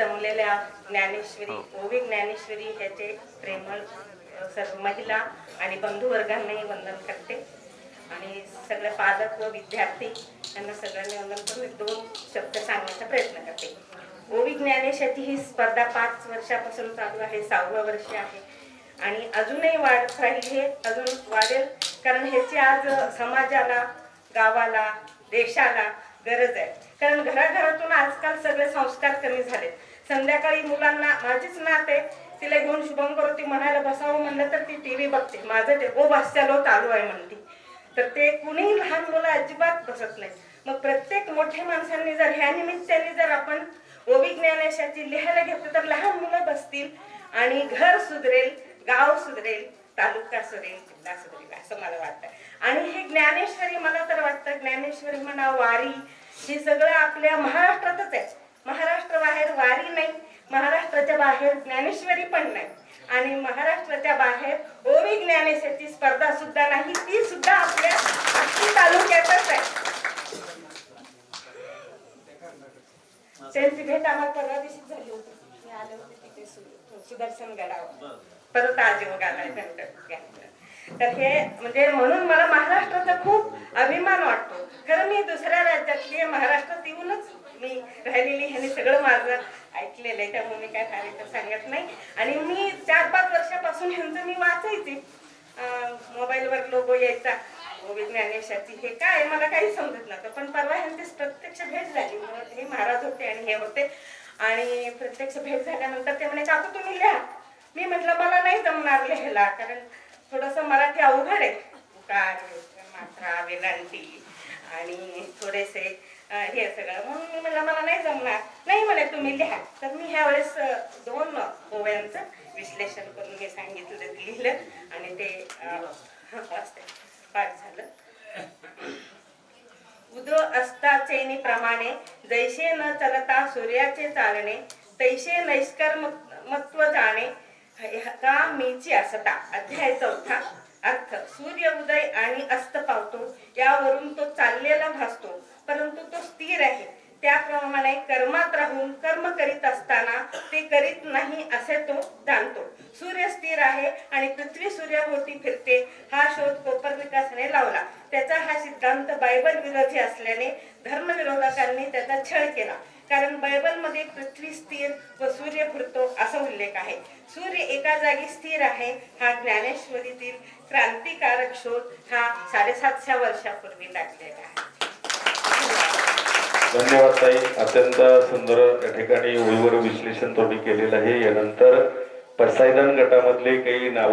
जमलेल्या ज्ञानेश्वरी ओवी ज्ञानेश्वरी ह्याचे प्रेमळ सर्व महिला आणि बंधुवर्गांनाही वंदन करते. आणि सगळे पालक व विद्यार्थी यांना सगळ्यांनी वंदन करून दोन शब्द सांगण्याचा प्रयत्न करते. ओवी ज्ञानेशाची ही स्पर्धा पाच वर्षापासून चालू आहे सहावं वर्ष आहे. आणि अजूनही वाढत राहील हे अजून वाढेल कारण ह्याची आज समाजाला गावाला देशाला गरज आहे. कारण घराघरातून आजकाल सगळे संस्कार कमी झालेत. संध्याकाळी मुलांना माझीच नात आहे तिला घेऊन शुभम करोती म्हणायला बसावं म्हणलं तर ती टीव्ही बघते. माझं ते ओ बास्यालो चालू आहे म्हणती. तर ते कुणीही लहान मुलं अजिबात बसत नाही. मग प्रत्येक मोठ्या माणसांनी जर ह्या निमित्ताने जर आपण ओवी ज्ञानेशाची लिहायला घेतलं तर लहान मुलं बसतील आणि घर सुधरेल गाव सुधरेल तालुका सुधरेल जिल्हा सुधरेल असं मला वाटतं. आणि हे ज्ञानेश्वरी मला तर वाटतं ज्ञानेश्वरी म्हणा वारी हे सगळं आपल्या महाराष्ट्रातच आहे. महाराष्ट्र बाहेर वारी नाही महाराष्ट्राच्या बाहेर ज्ञानेश्वरी पण नाही. आणि महाराष्ट्राच्या बाहेर ओवी ज्ञानेश्वरची स्पर्धा सुद्धा नाही ती सुद्धा आपल्या आष्टी तालुक्यातच आहे. त्यांची भेट आम्हाला परवा दिवशी झाली होती. मी आले होते तिथे सुदर्शन गडावर. परत आजीवगाला तर हे म्हणजे म्हणून मला महाराष्ट्राचा खूप अभिमान वाटतो. खरं मी दुसऱ्या राज्यातली महाराष्ट्रात येऊनच मी राहिलेली ह्याने सगळं माझं ऐकलेलं आहे. त्यामुळे मी काय फार सांगत नाही. आणि मी चार पाच वर्षापासून ह्यांचं मी वाचायचे. मोबाईलवर लोगो यायचा. ज्ञानेशाची. हे काय मला काही समजत नव्हतं. पण परवा ह्यांची प्रत्यक्ष भेट झाली. म्हणून हे महाराज होते आणि हे होते. आणि प्रत्यक्ष भेट झाल्यानंतर ते म्हणे काकू तुम्ही लिहा. मी म्हटलं मला नाही जमणार लिहायला. कारण थोडंसं मराठी अवघड आहे. उकार मात्रा वेलांटी आणि थोडेसे हे सगळं. म्हणून मी मला नाही जमणार. नाही म्हणे तुम्ही लिहा. तर मी ह्या वेळेस दोन ओव्यांचं विश्लेषण करून मी सांगितलं लिहिलं. आणि ते पाठ झालं. उदो असता चैनी प्रमाणे जैसे न चलता सूर्याचे चालणे तैसे नैष्कर्म मत्व जाणे का मीची असता? अध्याय चौथा. अर्थ सूर्य उदय आणि अस्त ज्यावरून तो चाललेला भासतो परंतु तो स्थिर आहे. त्याप्रमाणे कर्मात राहून कर्म करीत असताना ते करीत नाही असे तो जाणतो. सूर्य स्थिर आहे आणि पृथ्वी सूर्याभोवती फिरते हा शोध कोपर्निकसने लावला. त्याचा हा सिद्धांत बायबल विरोधी असल्याने धर्मविरोधकांनी त्याचा छळ केला. कारण बायबलमध्ये पृथ्वी स्थिर व सूर्य फिरतो असा उल्लेख आहे. सूर्य एका जागी स्थिर आहे हा ज्ञानेश्वरीतील क्रांतिकारक शोध हा साडेसातशे वर्षापूर्वी लागलेला आहे. धन्यवाद ताई. अत्यंत सुंदर या ठिकाणी ओळीवर विश्लेषण तुम्ही केलेलं आहे. यानंतर पसायदान गटामधले काही नाव